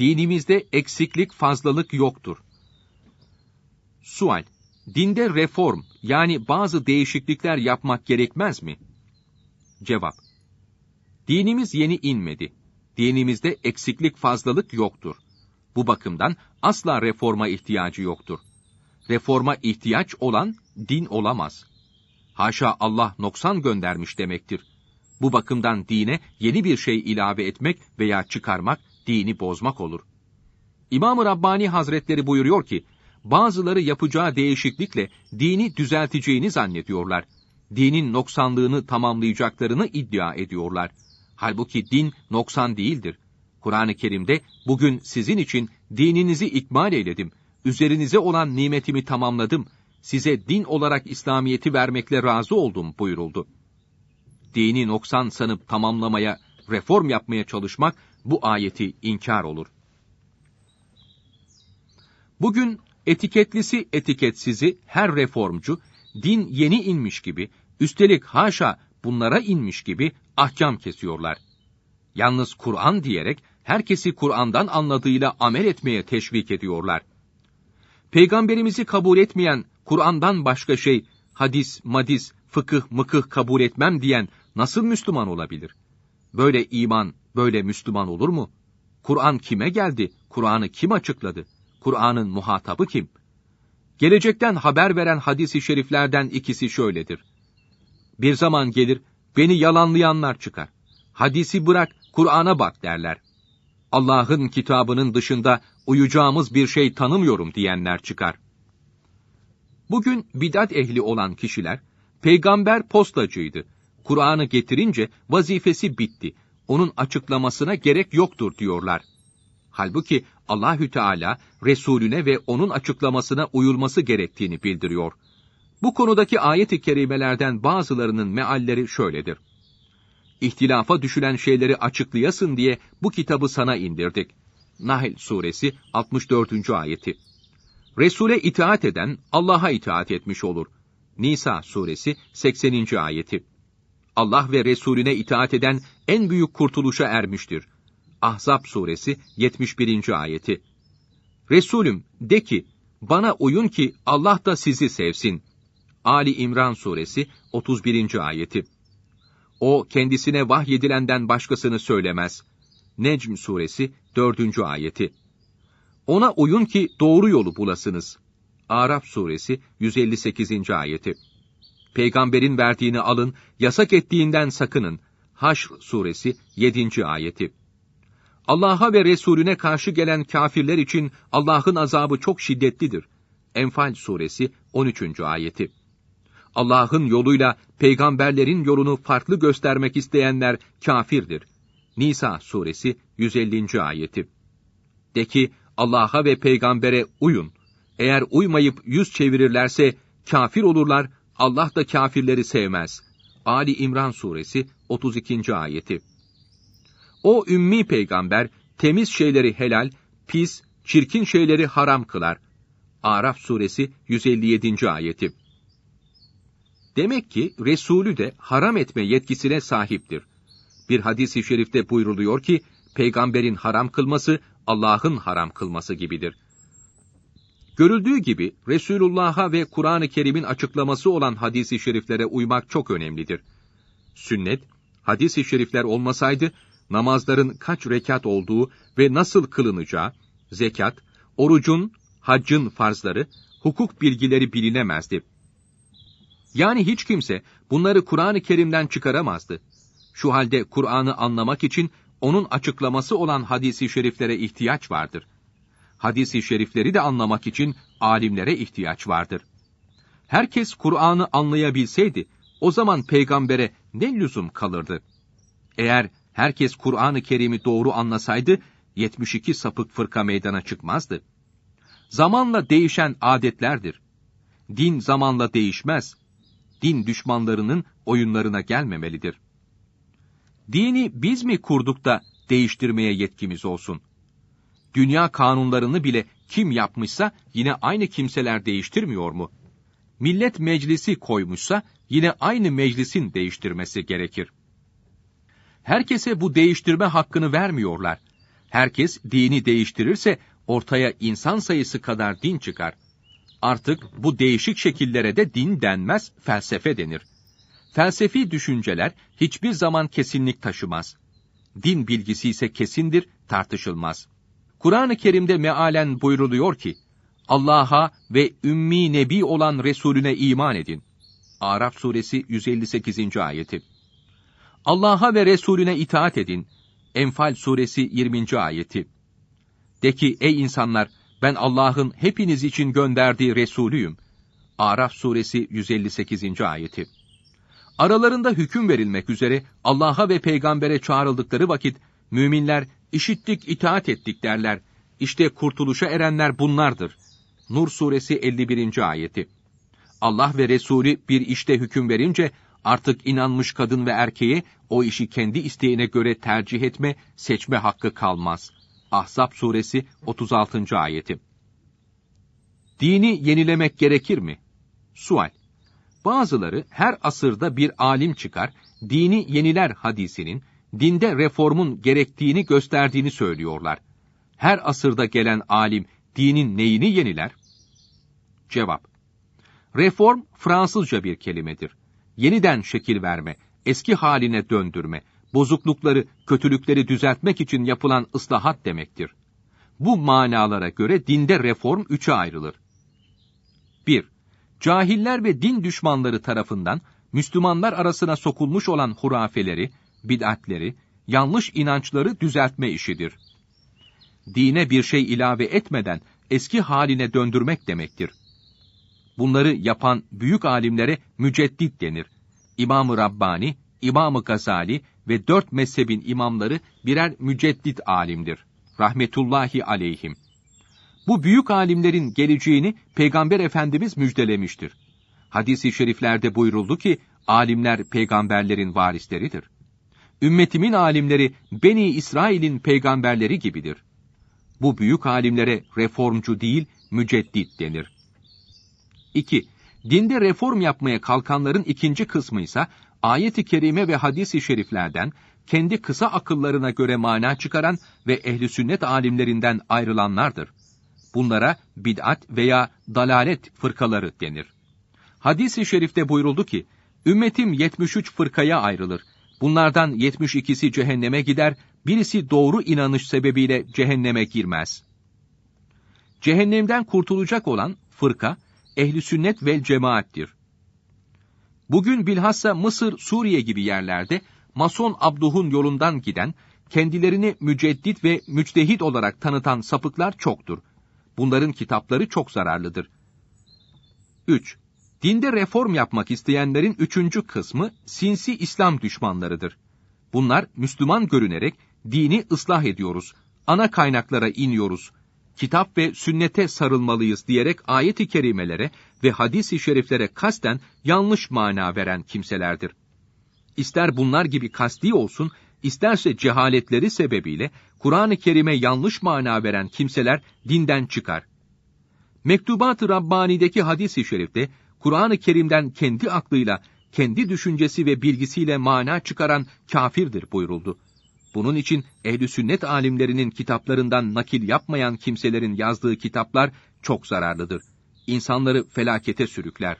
dinimizde eksiklik fazlalık yoktur. Sual, dinde reform yani bazı değişiklikler yapmak gerekmez mi? Cevap, dinimiz yeni inmedi. Dinimizde eksiklik fazlalık yoktur. Bu bakımdan asla reforma ihtiyacı yoktur. Reforma ihtiyaç olan din olamaz. Haşa Allah noksan göndermiş demektir. Bu bakımdan dine yeni bir şey ilave etmek veya çıkarmak dini bozmak olur. İmam-ı Rabbani Hazretleri buyuruyor ki, bazıları yapacağı değişiklikle dini düzelteceğini zannediyorlar. Dinin noksanlığını tamamlayacaklarını iddia ediyorlar. Halbuki din noksan değildir. Kur'an-ı Kerim'de bugün sizin için dininizi ikmal eyledim, üzerinize olan nimetimi tamamladım, size din olarak İslamiyet'i vermekle razı oldum buyuruldu. Dini noksan sanıp tamamlamaya, reform yapmaya çalışmak bu ayeti inkar olur. Bugün etiketlisi etiketsizi her reformcu, din yeni inmiş gibi, üstelik haşa bunlara inmiş gibi ahkam kesiyorlar. Yalnız Kur'an diyerek herkesi Kur'an'dan anladığıyla amel etmeye teşvik ediyorlar. Peygamberimizi kabul etmeyen, Kur'an'dan başka şey, hadis, madis, fıkıh, mıkıh kabul etmem diyen nasıl Müslüman olabilir? Böyle iman, böyle Müslüman olur mu? Kur'an kime geldi? Kur'an'ı kim açıkladı? Kur'an'ın muhatabı kim? Gelecekten haber veren hadisi şeriflerden ikisi şöyledir. Bir zaman gelir, beni yalanlayanlar çıkar. Hadisi bırak, Kur'an'a bak derler. Allah'ın kitabının dışında uyacağımız bir şey tanımıyorum diyenler çıkar. Bugün bidat ehli olan kişiler, peygamber postacıydı. Kur'an'ı getirince vazifesi bitti. Onun açıklamasına gerek yoktur diyorlar. Halbuki Allahü Teala Resulüne ve onun açıklamasına uyulması gerektiğini bildiriyor. Bu konudaki ayet-i kerimelerden bazılarının mealleri şöyledir. İhtilafa düşülen şeyleri açıklayasın diye bu kitabı sana indirdik. Nahl suresi 64. ayeti. Resul'e itaat eden Allah'a itaat etmiş olur. Nisa suresi 80. ayeti. Allah ve Resulüne itaat eden en büyük kurtuluşa ermiştir. Ahzab suresi 71. ayeti. Resulüm de ki, bana uyun ki Allah da sizi sevsin. Ali İmran suresi 31. ayeti. O kendisine vahyedilenden başkasını söylemez. Necm suresi 4. ayeti. Ona uyun ki doğru yolu bulasınız. Araf suresi 158. ayeti. Peygamberin verdiğini alın, yasak ettiğinden sakının. Haşr suresi 7. ayeti. Allah'a ve Resulüne karşı gelen kafirler için Allah'ın azabı çok şiddetlidir. Enfal suresi 13. ayeti. Allah'ın yoluyla peygamberlerin yolunu farklı göstermek isteyenler kafirdir. Nisa suresi 150. ayeti. De ki Allah'a ve peygambere uyun. Eğer uymayıp yüz çevirirlerse kafir olurlar, Allah da kafirleri sevmez. Ali İmran suresi 32. ayeti. O ümmi peygamber temiz şeyleri helal, pis, çirkin şeyleri haram kılar. Araf suresi 157. ayeti. Demek ki Resulü de haram etme yetkisine sahiptir. Bir hadis-i şerifte buyruluyor ki, peygamberin haram kılması, Allah'ın haram kılması gibidir. Görüldüğü gibi Resulullah'a ve Kur'an-ı Kerim'in açıklaması olan hadis-i şeriflere uymak çok önemlidir. Sünnet, hadis-i şerifler olmasaydı, namazların kaç rekat olduğu ve nasıl kılınacağı, zekat, orucun, haccın farzları, hukuk bilgileri bilinemezdi. Yani hiç kimse bunları Kur'an-ı Kerim'den çıkaramazdı. Şu halde Kur'an'ı anlamak için onun açıklaması olan hadisi şeriflere ihtiyaç vardır. Hadisi şerifleri de anlamak için alimlere ihtiyaç vardır. Herkes Kur'an'ı anlayabilseydi, o zaman peygambere ne lüzum kalırdı? Eğer herkes Kur'an-ı Kerim'i doğru anlasaydı, 72 sapık fırka meydana çıkmazdı. Zamanla değişen adetlerdir. Din zamanla değişmez. Din düşmanlarının oyunlarına gelmemelidir. Dini biz mi kurduk da değiştirmeye yetkimiz olsun? Dünya kanunlarını bile kim yapmışsa yine aynı kimseler değiştirmiyor mu? Millet meclisi koymuşsa yine aynı meclisin değiştirmesi gerekir. Herkese bu değiştirme hakkını vermiyorlar. Herkes dini değiştirirse ortaya insan sayısı kadar din çıkar. Artık bu değişik şekillere de din denmez, felsefe denir. Felsefi düşünceler hiçbir zaman kesinlik taşımaz. Din bilgisi ise kesindir, tartışılmaz. Kur'an-ı Kerim'de mealen buyruluyor ki, Allah'a ve ümmi nebi olan Resulüne iman edin. Araf suresi 158. ayeti. Allah'a ve Resulüne itaat edin. Enfal suresi 20. ayeti. De ki ey insanlar ben Allah'ın hepiniz için gönderdiği Resulüyüm. Araf suresi 158. ayeti. Aralarında hüküm verilmek üzere Allah'a ve peygambere çağrıldıkları vakit müminler işittik itaat ettik derler. İşte kurtuluşa erenler bunlardır. Nur suresi 51. ayeti. Allah ve Resulü bir işte hüküm verince artık inanmış kadın ve erkeğe o işi kendi isteğine göre tercih etme, seçme hakkı kalmaz. Ahzab suresi 36. ayeti. Dini yenilemek gerekir mi? Sual. Bazıları her asırda bir alim çıkar, dini yeniler hadisinin, dinde reformun gerektiğini gösterdiğini söylüyorlar. Her asırda gelen alim dinin neyini yeniler? Cevap. Reform Fransızca bir kelimedir. Yeniden şekil verme, eski haline döndürme, bozuklukları, kötülükleri düzeltmek için yapılan ıslahat demektir. Bu manalara göre dinde reform üçe ayrılır. 1. Cahiller ve din düşmanları tarafından Müslümanlar arasına sokulmuş olan hurafeleri, bid'atleri, yanlış inançları düzeltme işidir. Dine bir şey ilave etmeden eski haline döndürmek demektir. Bunları yapan büyük alimlere müceddit denir. İmam-ı Rabbani, İmam-ı Gazali ve dört mezhebin imamları birer müceddit alimdir. Rahmetullahi aleyhim. Bu büyük alimlerin geleceğini Peygamber Efendimiz müjdelemiştir. Hadis-i şeriflerde buyuruldu ki, alimler peygamberlerin varisleridir. Ümmetimin alimleri Beni İsrail'in peygamberleri gibidir. Bu büyük alimlere reformcu değil, müceddit denir. 2. Dinde reform yapmaya kalkanların ikinci kısmı ise ayet-i kerime ve hadis-i şeriflerden kendi kısa akıllarına göre mana çıkaran ve ehli sünnet alimlerinden ayrılanlardır. Bunlara bid'at veya dalalet fırkaları denir. Hadis-i şerifte buyuruldu ki, ümmetim 73 fırkaya ayrılır. Bunlardan 72'si cehenneme gider, birisi doğru inanış sebebiyle cehenneme girmez. Cehennemden kurtulacak olan fırka, ehli sünnet vel cemaattir. Bugün bilhassa Mısır, Suriye gibi yerlerde Mason Abduh'un yolundan giden, kendilerini müceddit ve müçtehit olarak tanıtan sapıklar çoktur. Bunların kitapları çok zararlıdır. 3. Dinde reform yapmak isteyenlerin üçüncü kısmı sinsi İslam düşmanlarıdır. Bunlar Müslüman görünerek dini ıslah ediyoruz, ana kaynaklara iniyoruz, kitap ve sünnete sarılmalıyız diyerek ayet-i kerimelere ve hadis-i şeriflere kasten yanlış mana veren kimselerdir. İster bunlar gibi kasti olsun, isterse cehaletleri sebebiyle Kur'an-ı Kerim'e yanlış mana veren kimseler dinden çıkar. Mektubat-ı Rabbani'deki hadis-i şerifte Kur'an-ı Kerim'den kendi aklıyla, kendi düşüncesi ve bilgisiyle mana çıkaran kafirdir buyuruldu. Bunun için ehli sünnet alimlerinin kitaplarından nakil yapmayan kimselerin yazdığı kitaplar çok zararlıdır. İnsanları felakete sürükler.